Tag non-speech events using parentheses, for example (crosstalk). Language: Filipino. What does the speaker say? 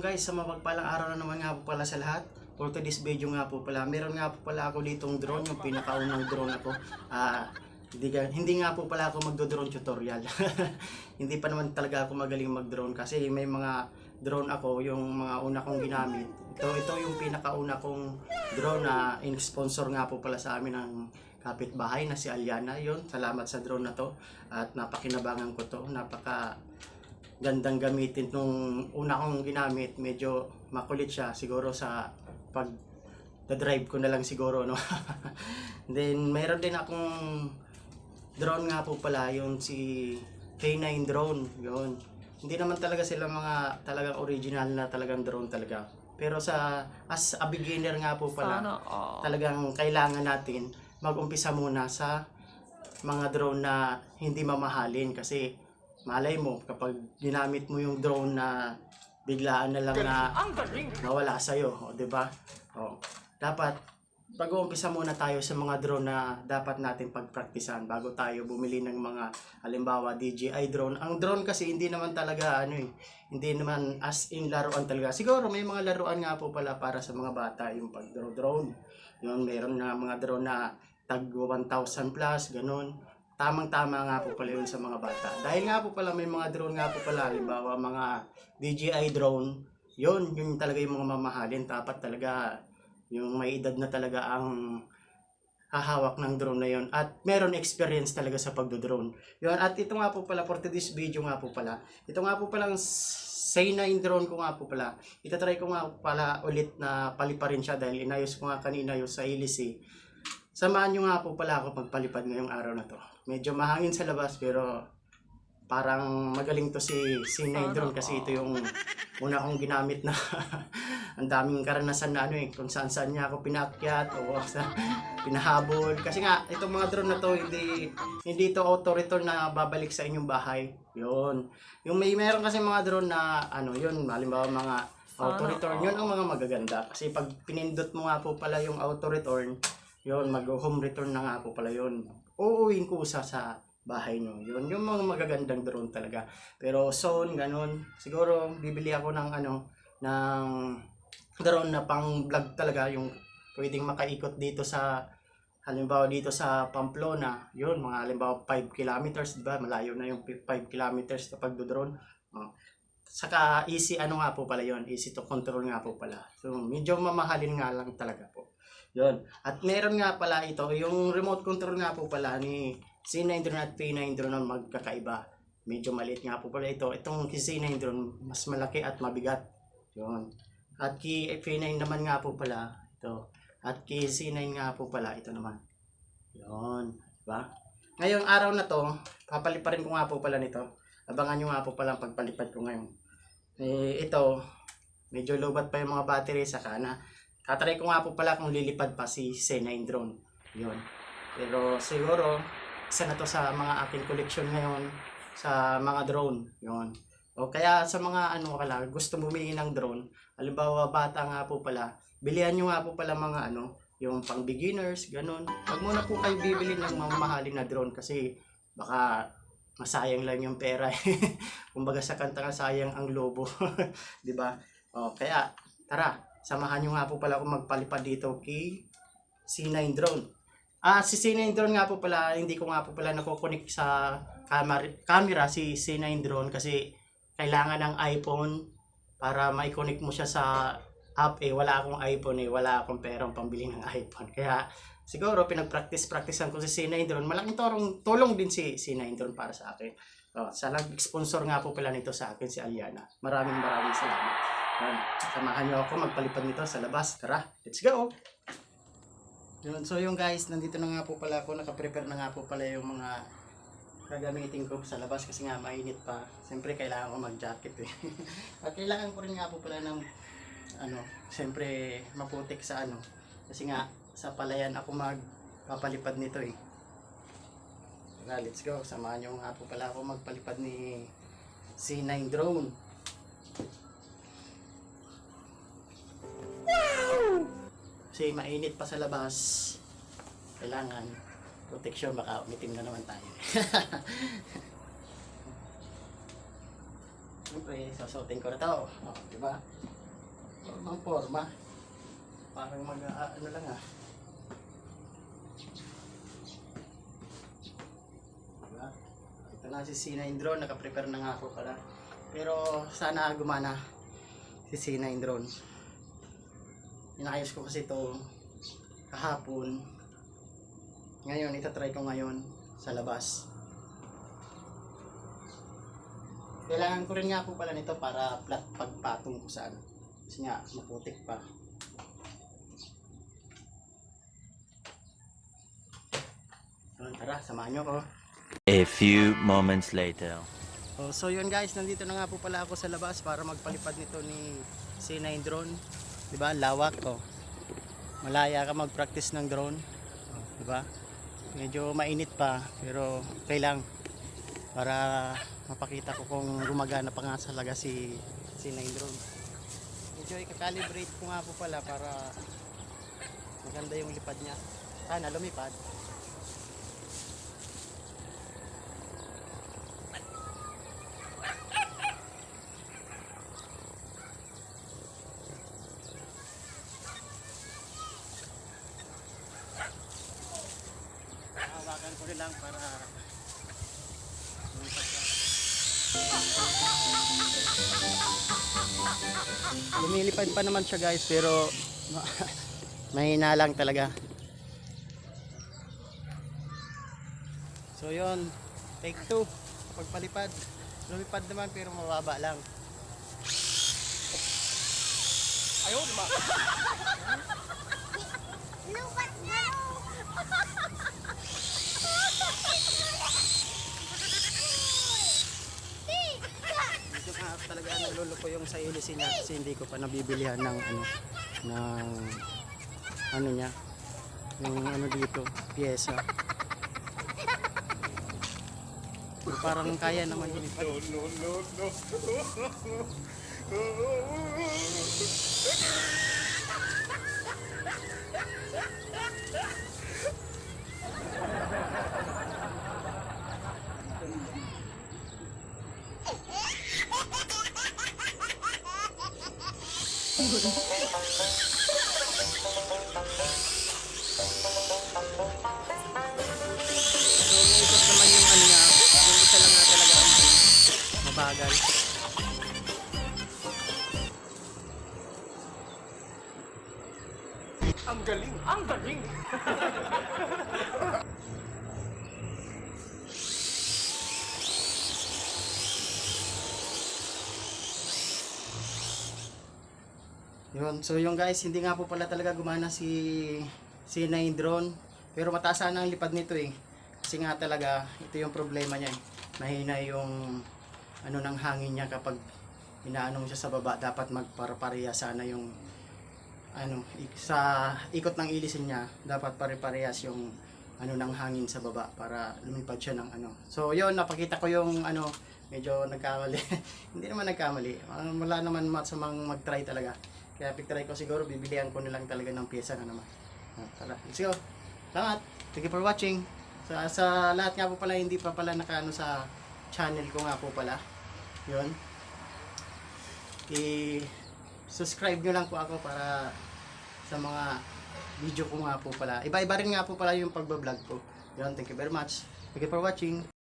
guys, sa mapagpalang araw na naman nga po pala sa lahat. For today's video nga po pala, meron nga po pala ako ditong drone, yung pinakaunang drone ako. Ah, hindi, ga- hindi nga po pala ako magdo-drone tutorial. (laughs) hindi pa naman talaga ako magaling mag-drone kasi may mga drone ako, yung mga una kong ginamit. Ito, ito yung pinakauna kong drone na in-sponsor nga po pala sa amin ng kapitbahay na si Aliana. Yun, salamat sa drone na to at napakinabangan ko to. Napaka gandang gamitin nung una kong ginamit. Medyo makulit siya siguro sa pag drive ko na lang siguro no. (laughs) Then meron din akong drone nga po pala yun si K9 drone yun. Hindi naman talaga sila mga talagang original na talagang drone talaga. Pero sa as a beginner nga po pala Sana all. talagang kailangan natin mag-umpisa muna sa mga drone na hindi mamahalin kasi malay mo kapag ginamit mo yung drone na biglaan na lang na nawala sa iyo, 'di ba? Oh. Dapat pag-uumpisa muna tayo sa mga drone na dapat natin pagpraktisan bago tayo bumili ng mga halimbawa DJI drone. Ang drone kasi hindi naman talaga ano eh, hindi naman as in laruan talaga. Siguro may mga laruan nga po pala para sa mga bata yung pag drone. Yung meron na mga drone na tag 1,000 plus, ganun. Tamang-tama nga po pala yun sa mga bata. Dahil nga po pala may mga drone nga po pala, halimbawa mga DJI drone, yun, yun talaga yung mga mamahalin. Dapat talaga yung may edad na talaga ang hahawak ng drone na yon at meron experience talaga sa pagdo-drone. Yun, at ito nga po pala for today's video nga po pala. Ito nga po palang Say9 drone ko nga po pala. Itatry ko nga pala ulit na paliparin siya dahil inayos ko nga kanina yung sa Ilisi. Samahan nyo nga po pala ako pagpalipad ngayong araw na to. Medyo mahangin sa labas pero parang magaling to si C9 drone kasi ito yung una kong ginamit na (laughs) ang daming karanasan na ano eh kung saan saan niya ako pinakyat o (laughs) sa pinahabol. Kasi nga itong mga drone na to hindi hindi to auto return na babalik sa inyong bahay. Yun. Yung may meron kasi mga drone na ano yun halimbawa mga auto return yun ang mga magaganda. Kasi pag pinindot mo nga po pala yung auto return yun mag home return na nga po pala yun uuwiin ko sa sa bahay nyo. Yun, yung mga magagandang drone talaga. Pero zone, ganun. Siguro, bibili ako ng ano, ng drone na pang vlog talaga. Yung pwedeng makaikot dito sa, halimbawa dito sa Pamplona. Yun, mga halimbawa 5 kilometers, di ba? Malayo na yung 5 kilometers na pagdo-drone. Oh. Saka easy ano nga po pala yon easy to control nga po pala. So medyo mamahalin nga lang talaga po. Yon. At meron nga pala ito, yung remote control nga po pala ni C9 drone at P9 drone ang magkakaiba. Medyo maliit nga po pala ito. Itong C9 drone, mas malaki at mabigat. Yun. At kay P9 naman nga po pala, ito. At kay C9 nga po pala, ito naman. Yun. Diba? Ngayong araw na to, papaliparin ko nga po pala nito. Abangan nyo nga po pala ang pagpalipad ko ngayon. Eh, ito, medyo lobat pa yung mga battery sa kana. Tatry ko nga po pala kung lilipad pa si C9 drone. Yun. Pero siguro, isa na to sa mga aking collection ngayon sa mga drone. Yun. O kaya sa mga ano kala, gusto bumili ng drone, halimbawa bata nga po pala, bilihan nyo nga po pala mga ano, yung pang beginners, ganun. Huwag muna po kayo bibili ng mamahalin na drone kasi baka masayang lang yung pera. (laughs) Kumbaga sa kanta nga sayang ang lobo. (laughs) 'Di ba? O kaya tara, samahan nyo nga po pala kung magpalipad dito kay C9 drone. Ah, si C9 drone nga po pala, hindi ko nga po pala nakukunik sa camera, camera si C9 drone kasi kailangan ng iPhone para ma-connect mo siya sa app eh. Wala akong iPhone eh. Wala akong perang pambili ng (laughs) iPhone. Kaya siguro pinag-practice-practicean ko si C9 drone. Malaking tulong, tulong din si C9 drone para sa akin. Oh, sa nag-sponsor nga po pala nito sa akin si Aliana. Maraming maraming salamat. Yan. Samahan niyo ako magpalipad nito sa labas. Tara, let's go! Yun, so yung guys, nandito na nga po pala ako, nakaprepare na nga po pala yung mga gagamitin ko sa labas kasi nga mainit pa. Siyempre kailangan ko mag-jacket eh. (laughs) At kailangan ko rin nga po pala ng ano, siyempre maputik sa ano. Kasi nga sa palayan ako magpapalipad nito eh. Tara, let's go. Samahan nyo nga po pala ako magpalipad ni C9 drone. Kasi mainit pa sa labas. Kailangan protection baka umitim na naman tayo. (laughs) Siyempre, sasuotin ko na to. O, di ba? Formang forma. Parang mag, ah, ano lang ah. Diba? Ito na si C9 drone, nakaprepare na nga ako pala. Pero sana gumana si C9 drone. Inayos ko kasi ito kahapon. Ngayon, itatry ko ngayon sa labas. Kailangan ko rin nga po pala nito para flat pagpatong ko sa ano. Kasi nga, maputik pa. So, tara, samahan nyo ko. A few moments later. Oh, so yun guys, nandito na nga po pala ako sa labas para magpalipad nito ni C9 drone. 'Di ba? Lawak oh. Malaya ka mag-practice ng drone. 'Di ba? Medyo mainit pa pero okay lang para mapakita ko kung gumagana pa nga talaga si C9 drone. Medyo i-calibrate ko nga po pala para maganda yung lipad niya. Sana lumipad. Hawakan ko rin lang para. Lumilipad pa naman siya guys pero ma- (laughs) mahina lang talaga. So yon take 2 pagpalipad. Lumipad naman pero mababa lang. Ayaw, di ba? Lupat na! (laughs) Medyo nga talaga nagluluko yung sa ilisin niya kasi hindi ko pa nabibilihan ng ano ng ano niya yung ano dito pyesa. Parang kaya naman yun. Ito so (laughs) Yun, so yung guys, hindi nga po pala talaga gumana si si 9 drone. Pero mataas sana ang lipad nito eh. Kasi nga talaga, ito yung problema niya eh. Mahina yung ano ng hangin niya kapag inaano siya sa baba. Dapat magpare-pareha sana yung ano, sa ikot ng ilisin niya, dapat pare-parehas yung ano ng hangin sa baba para lumipad siya ng ano. So yun, napakita ko yung ano, medyo nagkamali. (laughs) hindi naman nagkamali. Ah, wala naman masamang mag-try talaga. Kaya pag-try ko siguro, bibilihan ko na lang talaga ng pyesa na naman. Ah, tara, let's go. Salamat. Thank you for watching. Sa, sa lahat nga po pala, hindi pa pala nakaano sa channel ko nga po pala. Yun. I-subscribe nyo lang po ako para sa mga video ko nga po pala. Iba-iba rin nga po pala yung pagbablog ko. Yun, thank you very much. Thank you for watching.